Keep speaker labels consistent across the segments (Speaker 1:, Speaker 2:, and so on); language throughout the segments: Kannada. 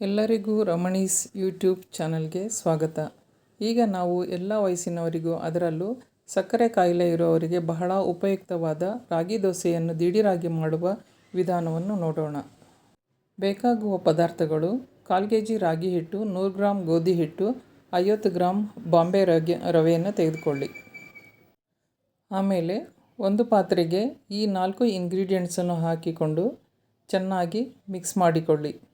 Speaker 1: ಎಲ್ಲರಿಗೂ ರಮಣೀಸ್ ಯೂಟ್ಯೂಬ್ ಚಾನಲ್ಗೆ ಸ್ವಾಗತ. ಈಗ ನಾವು ಎಲ್ಲ ವಯಸ್ಸಿನವರಿಗೂ ಅದರಲ್ಲೂ ಸಕ್ಕರೆ ಕಾಯಿಲೆ ಇರುವವರಿಗೆ ಬಹಳ ಉಪಯುಕ್ತವಾದ ರಾಗಿ ದೋಸೆಯನ್ನು ದಿಢೀರಾಗಿ ಮಾಡುವ ವಿಧಾನವನ್ನು ನೋಡೋಣ. ಬೇಕಾಗುವ ಪದಾರ್ಥಗಳು ಕಾಲು ಕೆ ರಾಗಿ ಹಿಟ್ಟು, ನೂರು ಗ್ರಾಮ್ ಗೋಧಿ ಹಿಟ್ಟು, ಐವತ್ತು ಗ್ರಾಮ್ ಬಾಂಬೆ ರಗೆ, ರವೆಯನ್ನು ತೆಗೆದುಕೊಳ್ಳಿ. ಆಮೇಲೆ ಒಂದು ಪಾತ್ರೆಗೆ ಈ ನಾಲ್ಕು ಇಂಗ್ರೀಡಿಯೆಂಟ್ಸನ್ನು ಹಾಕಿಕೊಂಡು ಚೆನ್ನಾಗಿ ಮಿಕ್ಸ್ ಮಾಡಿಕೊಳ್ಳಿ.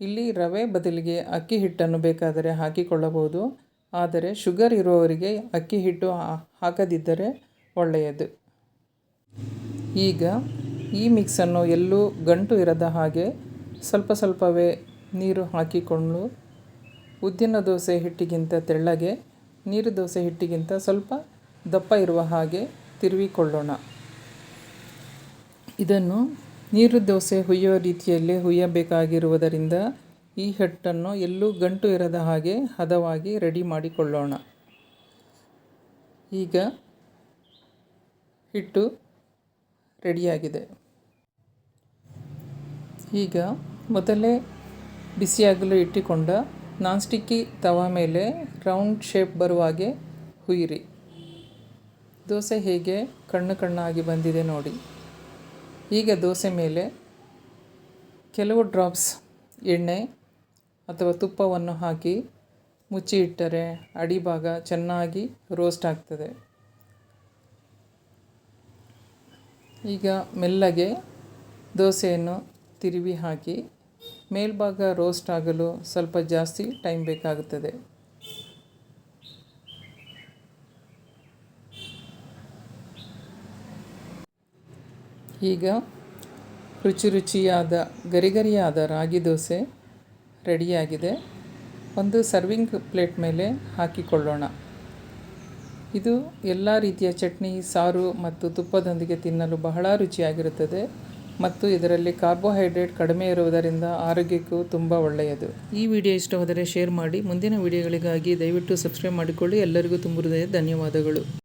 Speaker 1: ಇಲ್ಲಿ ರವೆ ಬದಲಿಗೆ ಅಕ್ಕಿ ಹಿಟ್ಟನ್ನು ಬೇಕಾದರೆ ಹಾಕಿಕೊಳ್ಳಬಹುದು. ಆದರೆ ಶುಗರ್ ಇರುವವರಿಗೆ ಅಕ್ಕಿ ಹಿಟ್ಟು ಹಾಕದಿದ್ದರೆ ಒಳ್ಳೆಯದು. ಈಗ ಈ ಮಿಕ್ಸನ್ನು ಎಲ್ಲೂ ಗಂಟು ಇರದ ಹಾಗೆ ಸ್ವಲ್ಪ ಸ್ವಲ್ಪವೇ ನೀರು ಹಾಕಿಕೊಂಡು ಉದ್ದಿನ ದೋಸೆ ಹಿಟ್ಟಿಗಿಂತ ತೆಳ್ಳಗೆ, ನೀರು ದೋಸೆ ಹಿಟ್ಟಿಗಿಂತ ಸ್ವಲ್ಪ ದಪ್ಪ ಇರುವ ಹಾಗೆ ತಿರುವಿಕೊಳ್ಳೋಣ. ಇದನ್ನು ನೀರು ದೋಸೆ ಹುಯ್ಯೋ ರೀತಿಯಲ್ಲೇ ಹುಯ್ಯಬೇಕಾಗಿರುವುದರಿಂದ ಈ ಹಿಟ್ಟನ್ನು ಎಲ್ಲೂ ಗಂಟು ಇರದ ಹಾಗೆ ಹದವಾಗಿ ರೆಡಿ ಮಾಡಿಕೊಳ್ಳೋಣ. ಈಗ ಹಿಟ್ಟು ರೆಡಿಯಾಗಿದೆ. ಈಗ ಮೊದಲೇ ಬಿಸಿಯಾಗಲು ಇಟ್ಟುಕೊಂಡ ನಾನ್ ಸ್ಟಿಕ್ಕಿ ತವ ಮೇಲೆ ರೌಂಡ್ ಶೇಪ್ ಬರುವಾಗೆ ಹುಯ್ಯಿರಿ. ದೋಸೆ ಹೇಗೆ ಕಣ್ಣು ಕಣ್ಣಾಗಿ ಬಂದಿದೆ ನೋಡಿ. ಈಗ ದೋಸೆ ಮೇಲೆ ಕೆಲವು ಡ್ರಾಪ್ಸ್ ಎಣ್ಣೆ ಅಥವಾ ತುಪ್ಪವನ್ನು ಹಾಕಿ ಮುಚ್ಚಿ ಇಟ್ಟರೆ ಅಡಿಭಾಗ ಚೆನ್ನಾಗಿ ರೋಸ್ಟ್ ಆಗ್ತದೆ. ಈಗ ಮೆಲ್ಲಗೆ ದೋಸೆಯನ್ನು ತಿರುವಿ ಹಾಕಿ ಮೇಲ್ಭಾಗ ರೋಸ್ಟ್ ಆಗಲು ಸ್ವಲ್ಪ ಜಾಸ್ತಿ ಟೈಮ್ ಬೇಕಾಗುತ್ತದೆ. ಈಗ ರುಚಿ ರುಚಿಯಾದ, ಗರಿಗರಿಯಾದ ರಾಗಿ ದೋಸೆ ರೆಡಿಯಾಗಿದೆ. ಒಂದು ಸರ್ವಿಂಗ್ ಪ್ಲೇಟ್ ಮೇಲೆ ಹಾಕಿಕೊಳ್ಳೋಣ. ಇದು ಎಲ್ಲ ರೀತಿಯ ಚಟ್ನಿ, ಸಾರು ಮತ್ತು ತುಪ್ಪದೊಂದಿಗೆ ತಿನ್ನಲು ಬಹಳ ರುಚಿಯಾಗಿರುತ್ತದೆ ಮತ್ತು ಇದರಲ್ಲಿ ಕಾರ್ಬೋಹೈಡ್ರೇಟ್ ಕಡಿಮೆ ಇರುವುದರಿಂದ ಆರೋಗ್ಯಕ್ಕೂ ತುಂಬ ಒಳ್ಳೆಯದು. ಈ ವಿಡಿಯೋ ಇಷ್ಟವಾದರೆ ಶೇರ್ ಮಾಡಿ. ಮುಂದಿನ ವಿಡಿಯೋಗಳಿಗಾಗಿ ದಯವಿಟ್ಟು ಸಬ್ಸ್ಕ್ರೈಬ್ ಮಾಡಿಕೊಳ್ಳಿ. ಎಲ್ಲರಿಗೂ ತುಂಬ ಹೃದಯ ಧನ್ಯವಾದಗಳು.